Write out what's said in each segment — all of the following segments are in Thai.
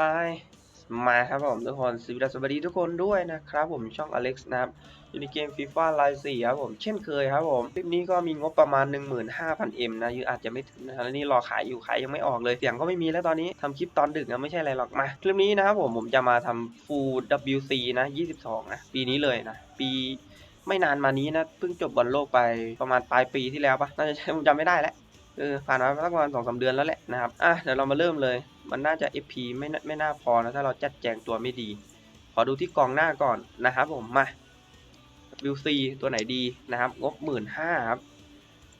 ฮายมาครับผมทุกคนสวัสดีทุกคนด้วยนะครับผมช่องอเล็กซ์นะครับอยู่ในเกม FIFA Live 4ครับผมเช่นเคยครับผมคลิปนี้ก็มีงบประมาณ 15,000M นะยืออาจจะไม่ถึงนะแล้วนี่รอขายอยู่ขายยังไม่ออกเลยเสียงก็ไม่มีแล้วตอนนี้ทำคลิปตอนดึกนะไม่ใช่อะไรหรอกมาคลิปนี้นะครับผมผมจะมาทำ Full WC นะ22นะปีนี้เลยนะปีไม่นานมานี้นะเพิ่งจบบอลโลกไปประมาณปลายปีที่แล้วปะน่าจะใช่ผมจำไม่ได้แล้วเออผ่านมาสักประมาณสองสาเดือนแล้วแหละนะครับอะเดี๋ยวเรามาเริ่มเลย มันน่าจะ FP ไม่ไม่น่าพอนะถ้าเราจัดแจงตัวไม่ดี ขอดูที่กองหน้าก่อนนะครับผมมา WC ตัวไหนดีนะครับ งบหมื่นห้าครับ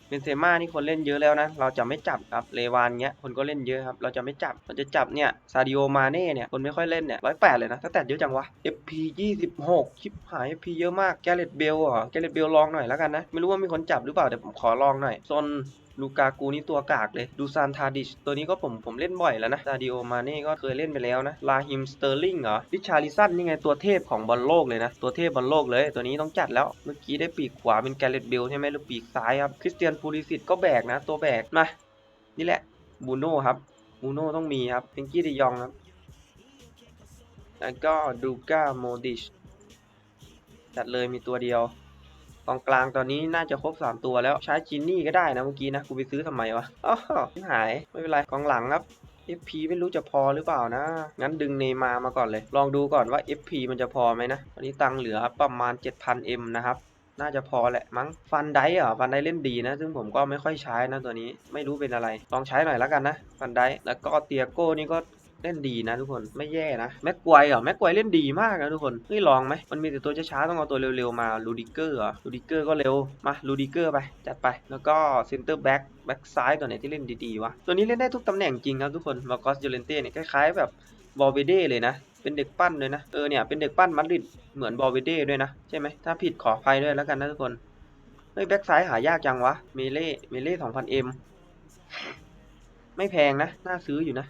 เบนเซม่านี่คนเล่นเยอะแล้วนะ เราจะไม่จับครับเลวานเงี้ยคนก็เล่นเยอะครับ เราจะไม่จับเราจะจับเนี่ยซาดิโอมาเน่เนี่ยคนไม่ค่อยเล่นเนี่ยร้อยแปดเลยนะถ้าแต่เยอะจังวะ FP ยี่สิบหกชิปหาย FP เยอะมากแกเรตเบลเหรอแกเรตเบลลองหน่อยแล้วกันนะ ไม่รู้ว่ามีคนจับหรือเปล่าเดี๋ยวผมขอลองหน่อยซน ลูกากูนี่ตัวกากเลย ดูซานทาดิช ตัวนี้ก็ผมผมเล่นบ่อยแล้วนะซาดิโอมาเน่ก็เคยเล่นไปแล้วนะ ลาฮิมสเตอร์ลิงเหรอริชาริสันนี่ไงตัวเทพของบอลโลกเลยนะ ตัวเทพบอลโลกเลย ตัวนี้ต้องจัดแล้ว เมื่อกี้ได้ปีกขวาเป็นแกเรตเบลใช่ไหมหรือปีกซ้ายครับ คริสเตียนพูลิสิตก็แบกนะ ตัวแบก มา นี่แหละ บูโน่ครับ บูโน่ต้องมีครับเพนกี้เดยองครับ แล้วก็ดูก้าโมดิช จัดเลยมีตัวเดียว กองกลางตอนนี้น่าจะครบ 3 ตัวแล้วใช้จินนี่ก็ได้นะเมื่อกี้นะกูไปซื้อทำไมวะอ๋อหายไม่เป็นไรกองหลังครับ FP ไม่รู้จะพอหรือเปล่านะ งั้นดึงเนมามาก่อนเลย ลองดูก่อนว่า FP มันจะพอไหมนะตอนนี้ตังค์เหลือประมาณ 7,000M นะครับน่าจะพอแหละมั้งฟันไดเหรอฟันไดเล่นดีนะ ซึ่งผมก็ไม่ค่อยใช้นะตัวนี้ไม่รู้เป็นอะไร ลองใช้หน่อยแล้วกันนะ ฟันไดแล้วก็เตียโก้นี่ก็ เล่นดีนะทุกคนไม่แย่นะแม็กไกวเหรอแม็กไกวเล่นดีมากนะทุกคนเฮ้ยลองไหมมันมีแต่ตัวช้าๆต้องเอาตัวเร็วๆมาลูดิเกอร์เหรอลูดิเกอร์ก็เร็วมาลูดิเกอร์ไปจัดไปแล้วก็เซนเตอร์แบ็กแบ็กซ้ายตัวไหนที่เล่นดีๆวะตัวนี้เล่นได้ทุกตำแหน่งจริงครับทุกคนมาคอสยูเลนเต้เนี่ยคล้ายๆแบบบอลเวเด้เลยนะเป็นเด็กปั้นเลยนะ เออเนี่ยเป็นเด็กปั้นมาดริดเหมือนบอลเวเด้ด้วยนะ ใช่ไหมถ้าผิดขออภัยด้วยแล้วกันนะทุกคน เฮ้ยแบ็กซ้ายหายากจังวะ เมเล่ เมเล่สองพันเอ็มไม่แพงนะ น่าซื้ออยู่นะ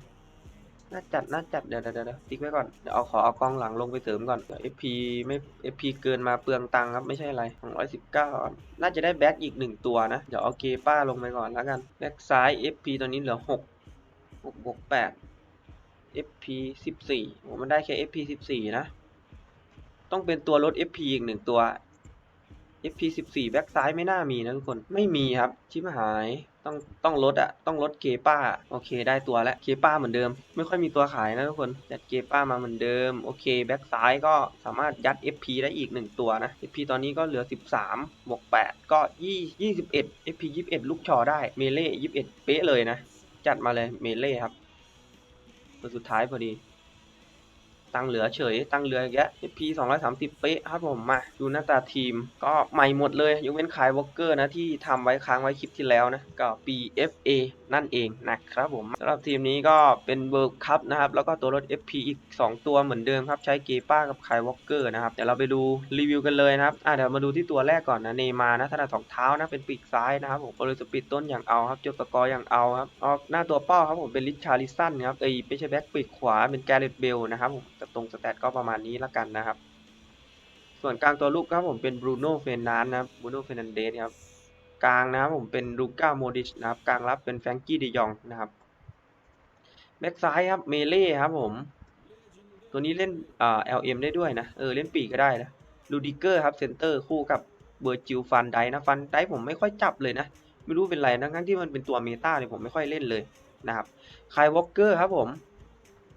น่าจัดน่าจัดเดี๋ยวเดี๋ยวเดี๋ยวติ๊กไว้ก่อนเดี๋ยวเอาขอเอากล้องหลังลงไปเสริมก่อนเดี๋ยว FP ไม่ FP เกินมาเปลืองตังค์ครับไม่ใช่อะไร219น่าจะได้แบ็กอีกหนึ่งตัวนะ เดี๋ยวเอาเกป้าลงไปก่อนแล้วกันแบ็กซ้าย FP ตัวนี้เหลือ6 6บวก8 FP 14โอ้มันได้แค่ FP 14นะ ต้องเป็นตัวลด FP อีกหนึ่งตัว FP 14 แบ็กซ้ายไม่น่ามีนะทุกคน ไม่มีครับ ชิบหาย ต้องต้องลดอะต้องลดเกป้า โอเค ได้ตัวแล้วเกป้าเหมือนเดิม ไม่ค่อยมีตัวขายนะทุกคนจัดเกป้ามาเหมือนเดิม โอเคแบ็กซ้ายก็สามารถยัด FP ได้อีกหนึ่งตัวนะ FP ตอนนี้ก็เหลือ 13บวก8ก็20 21 FP 21 ลูกชอได้เมเล่21 เป๊ะเลยนะ จัดมาเลยเมเล่ครับตัวสุดท้ายพอดี ตังเหลือเฉย ตังเหลืออย่างเงี้ย FP 230 เป๊ะครับผมมาดูหน้าตาทีม ก็ใหม่หมดเลย ยกเว้นคายวอลเกอร์นะที่ทำไว้ค้างไว้คลิปที่แล้วนะ ก็ BFA นั่นเองนะครับผมสำหรับทีมนี้ก็เป็นเวิร์คัพนะครับ แล้วก็ตัวรถ FP อีก 2 ตัวเหมือนเดิมครับ ใช้เกป้ากับคายวอลเกอร์นะครับ เดี๋ยวเราไปดูรีวิวกันเลยนะครับอะเดี๋ยวมาดูที่ตัวแรกก่อนนะ เนมานะถนัดสองเท้านะ เป็นปีกซ้ายนะครับผมโอลิสปิดต้นอย่างเอาครับจบตะกออย่างเอาครับ ออกหน้าตัวเป้าครับผมเป็นลิชาริสันครับเอ้ยไม่ใช่แบ็คปีกขวาเป็นแกเรตเบลนะครับผมต่ตรงสแตทก็ประมาณนี้ละกันนะครับ ส่วนกลางตัวลูกครับผมเป็นบรูโน่เฟนนานนะครับบรูโน่เฟนนันเดสครับกลางนะครับผมเป็นลูก้าโมดิชนะครับกลางรับเป็นแฟรงกี้เดยองนะครับแบ็กซ้ายครับเมเล่ครับผมตัวนี้เล่นอ่า LM ได้ด้วยนะเออเล่นปีกก็ได้นะลูดิเกอร์ครับเซนเตอร์คู่กับเบอร์จิลฟันไดนะฟันไดผมไม่ค่อยจับเลยนะไม่รู้เป็นไรนะทั้งที่มันเป็นตัวเมตาเนี่ยผมไม่ค่อยเล่นเลยนะครับคายวอลเกอร์ครับผม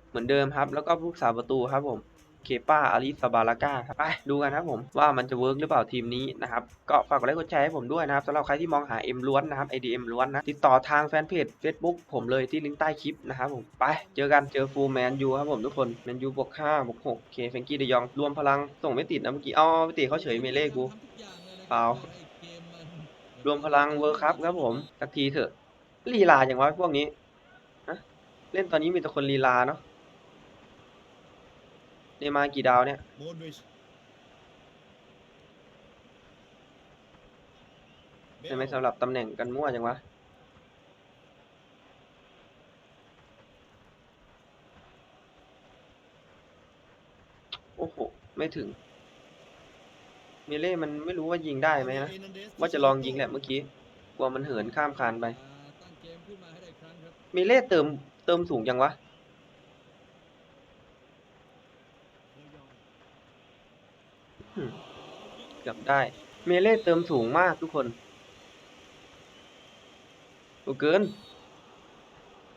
เหมือนเดิมครับ แล้วก็ผู้สาประตูครับผมเคป้าอาริสบาลาก้าครับไปดูกันครับผมว่ามันจะเวิร์กหรือเปล่าทีมนี้นะครับ ก็ฝากกดไลค์กดแชร์ให้ผมด้วยนะครับสำหรับใครที่มองหา M ล้วนนะครับ IDM ล้วนนะ ติดต่อทางแฟนเพจ Facebook ผมเลยที่ลิงก์ใต้คลิปนะครับผมไปเจอกันเจอฟูลแมนยูครับผมทุกคนแมนยูบวก5บวก6เคเฟงกี้เดยองรวมพลังส่งไม่ติดนะเมื่อกี้อ๋อไม่ติดเขาเฉยเมเล่กูเปล่ารวมพลังเวิร์คัพครับผมสักทีเถอะลีลาอย่างวะพวกนี้ฮะเล่นตอนนี้มีแต่คนลีลาเนาะ เนย์มาร์กี่ดาวเนี่ย โมดริชใช่ไหมสำหรับตำแหน่งกันมั่วจังวะ โอ้โห ไม่ถึง เมเล่มันไม่รู้ว่ายิงได้ไหมนะ ว่าจะลองยิงแหละเมื่อกี้ กลัวมันเหินข้ามคานไปตั้งเกมขึ้นมาให้ได้อีกครั้งครับเมเล่เติมเติมสูงจังวะ อืม เกือบได้ เมเล่เติมสูงมากทุกคนกูเกิน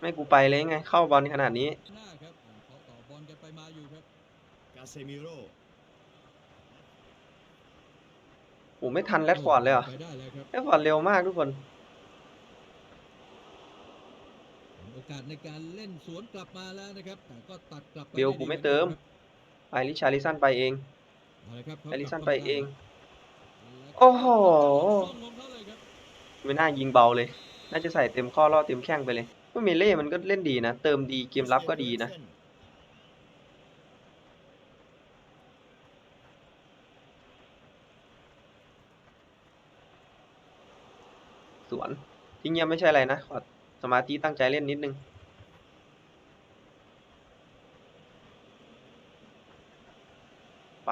ไม่กูไปเลยไง เข้าบอลขนาดนี้หน้าครับเขาต่อบอลกันไปมาอยู่ครับกาเซมิโร่โอ้ไม่ทันแรดฟอร์ดเลยเหรอไปได้แล้วครับแรดฟอร์ดเร็วมากทุกคน โอกาสในการเล่นสวนกลับมาแล้วนะครับแต่ก็ตัดกลับไปเบลกูไม่เติม ไปลิชาริสันไปเอง เอาละครับไอริสันไปเองแล้วโอ้โหส่งของเขาเลยครับไม่น่ายิงเบาเลย น่าจะใส่เต็มข้อล่อเต็มแข้งไปเลยว่าเมเล่มันก็เล่นดีนะ เติมดีเกมรับก็ดีนะ สวนที่เงียบไม่ใช่อะไรนะขอสมาธิตั้งใจเล่นนิดนึง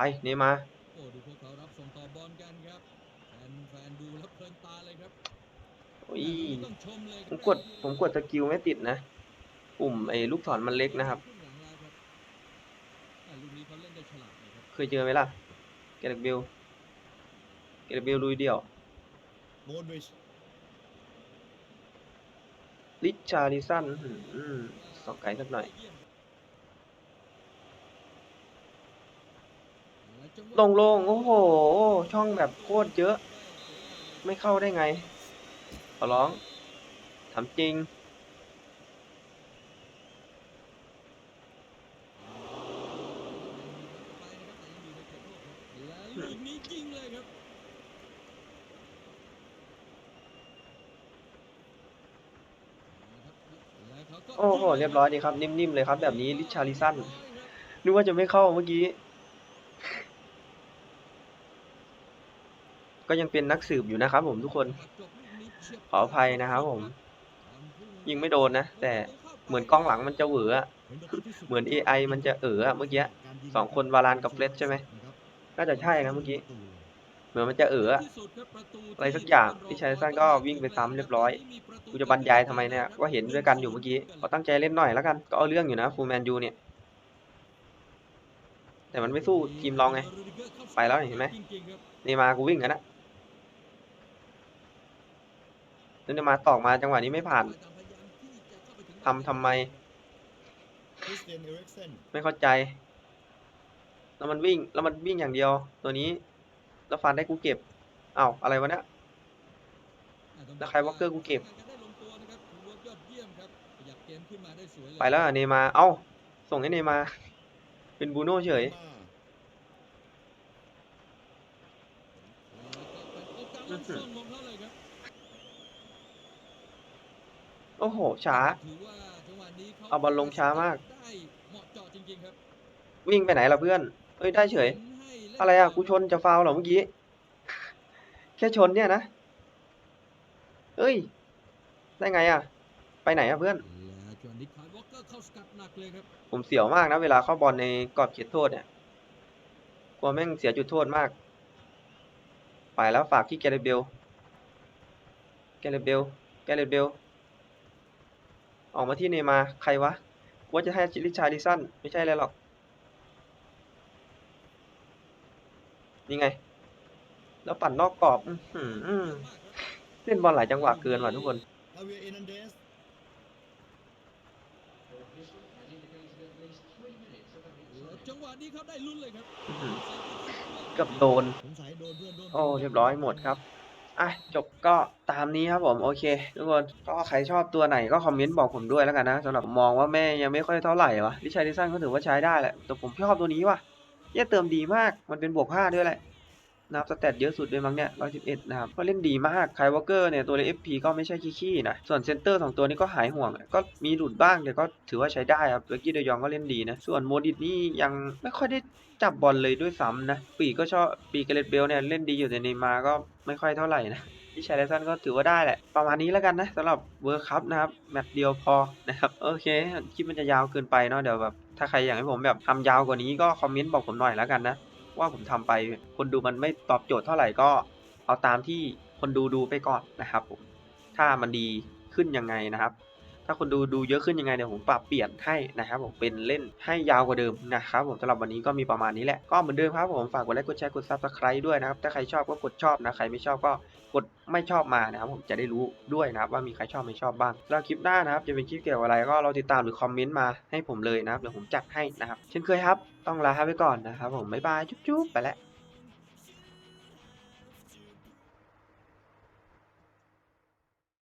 ไปเนย์มาร์โอ้ดูพวกเขารับส่งต่อบอลกันครับแฟนแฟนดูแล้วเพลินตาเลยครับโอ้ยต้องชมเลยผมกดผมกดสกิลไม่ติดนะปุ่มไอ้ลูกศรมันเล็กนะครับครึ่งหลังแล้วครับอะลูกนี้เขาเล่นได้ฉลาดเลยครับเคยเจอไหมล่ะเกเรตเบลเกเรตเบลลุยเดี่ยวโมดริชลิชาริสันอื้อหือสองไกลสักหน่อย โล่งๆโอ้โห ช่องแบบโคตรเยอะ ไม่เข้าได้ไง ขอร้องทำจริงแล้วลูกนี้ยิงเลยครับแล้วเขาก็โอ้โห เรียบร้อยดีครับ นิ่มๆเลยครับ แบบนี้ลิชาริสันนึกว่าจะไม่เข้าเมื่อกี้ ก็ยังเป็นนักสืบอยู่นะครับ ผมทุกคน ขออภัยนะครับผม ยิงไม่โดนนะ แต่เหมือนกล้องหลังมันจะเหวออะเหมือน AI มันจะเอออะเมื่อกี้สองคนวาลานกับเฟรดใช่ไหมน่าจะใช่นะเมื่อกี้ เหมือนมันจะเอออะอะไรสักอย่างที่ชายสั้นก็วิ่งไปซ้ำเรียบร้อยกูจะบรรยายทำไมเนี่ยก็เห็นด้วยกันอยู่เมื่อกี้ก็ตั้งใจเล่นหน่อยแล้วกัน ก็เอาเรื่องอยู่นะฟูแมนยูเนี่ย แต่มันไม่สู้ทีมเราไง ไปแล้วเห็นไหมนี่มากูวิ่งกันนะ นึกจะมาตอกมาจังหวะนี้ไม่ผ่านทำทำไม ไม่เข้าใจ แล้วมันวิ่ง แล้วมันวิ่งอย่างเดียว ตัวนี้ แล้วฟันได้กูเก็บอ้าวอะไรวะเนี่ยแล้วใครวอลเกอร์กูเก็บ ไปแล้วเนมา เอ้า ส่งให้เนมา เป็นบูโน่เฉย อื้อหือ โอ้โห ช้า เอาเอาบบออลลลลงงช้าช้ามามากกวิ่งไปไหนล่ะเพื่อนเอ้ย ได้เฉย อะไรอะ กูชนจะฟาวล์เหรอเมื่อกี้ แค่ชนเนี่ยนะเอ้ย ได้ไงอะ ไปไหนอะเพื่อน ผมเสียวมากนะ เวลาเข้าบอลในกรอบเขตโทษเนี่ย กลัวแม่งเสียจุดโทษมาก ไปแล้วฝากที่แกเรตเบล แกเรตเบล แกเรตเบล ออกมาที่เนย์มาใครวะว่าจะให้ริชาร์ดิสันไม่ใช่อะไรหรอก นี่ไง แล้วปั่นนอกกรอบเล่นบอลหลายจังหวะเกินว่ะทุกคน จังหวะนี้ครับได้ลุ้นเลยครับ กับโดน โอ้ เรียบร้อยหมดครับ อะจบก็ตามนี้ครับผมโอเค ทุกคนก็ใครชอบตัวไหนก็คอมเมนต์บอกผมด้วยแล้วกันนะสำหรับมองว่าแม่ยังไม่ค่อยเท่าไหร่วะลิชัยดิสันก็ถือว่าใช้ได้แหละแต่ผมชอบตัวนี้ว่ะเยี่ยเติมดีมากมันเป็นบวกห้าด้วยแหละ นะครับสเตตเยอะสุดด้วยมั้งเนี่ย111 นะครับ ก็เล่นดีมากไคลวอเกอร์เนี่ยตัวเล FP ก็ไม่ใช่ขี้ๆนะ ส่วนเซนเตอร์สองตัวนี้ก็หายห่วง ก็มีหลุดบ้างแต่ก็ถือว่าใช้ได้ครับเวกี้เดยองก็เล่นดีนะ ส่วนโมดิตนี่ยังไม่ค่อยได้จับบอลเลยด้วยซ้ำนะ ปีกก็ชอบปีกเกเรตเบลเนี่ยเล่นดีอยู่แต่เนมาก็ไม่ค่อยเท่าไหร่นะที่ชายไลซันก็ถือว่าได้แหละ ประมาณนี้แล้วกันนะสำหรับเวิร์คัพนะครับ แมตช์เดียวพอนะครับ โอเค คลิปมันจะยาวเกินไปเนาะเดี๋ยวแบบ ถ้าใครอยากให้ผมแบบทำยาวกว่านี้ก็คอมเมนต์บอกผมหน่อยแล้วกันนะ ว่าผมทำไป คนดูมันไม่ตอบโจทย์เท่าไหร่ก็เอาตามที่คนดูดูไปก่อนนะครับผมถ้ามันดีขึ้นยังไงนะครับ ถ้าคนดูดูเยอะขึ้นยังไงเดี๋ยวผมปรับเปลี่ยนให้นะครับผมเป็นเล่นให้ยาวกว่าเดิมนะครับผมสำหรับวันนี้ก็มีประมาณนี้แหละก็เหมือนเดิมครับผมฝากกดไลค์กดแชร์กดซับสไครต์ด้วยนะครับถ้าใครชอบก็กดชอบนะใครไม่ชอบก็กดไม่ชอบมานะครับผมจะได้รู้ด้วยนะครับว่ามีใครชอบไม่ชอบบ้างแล้วคลิปหน้านะครับจะเป็นคลิปเกี่ยวกับอะไรก็เราติดตามหรือคอมเมนต์มาให้ผมเลยนะครับเดี๋ยวผมจัดให้นะครับเช่นเคยครับ ต้องลาไปก่อนนะครับผมบ๊ายบายจุ๊บๆไปแล้ว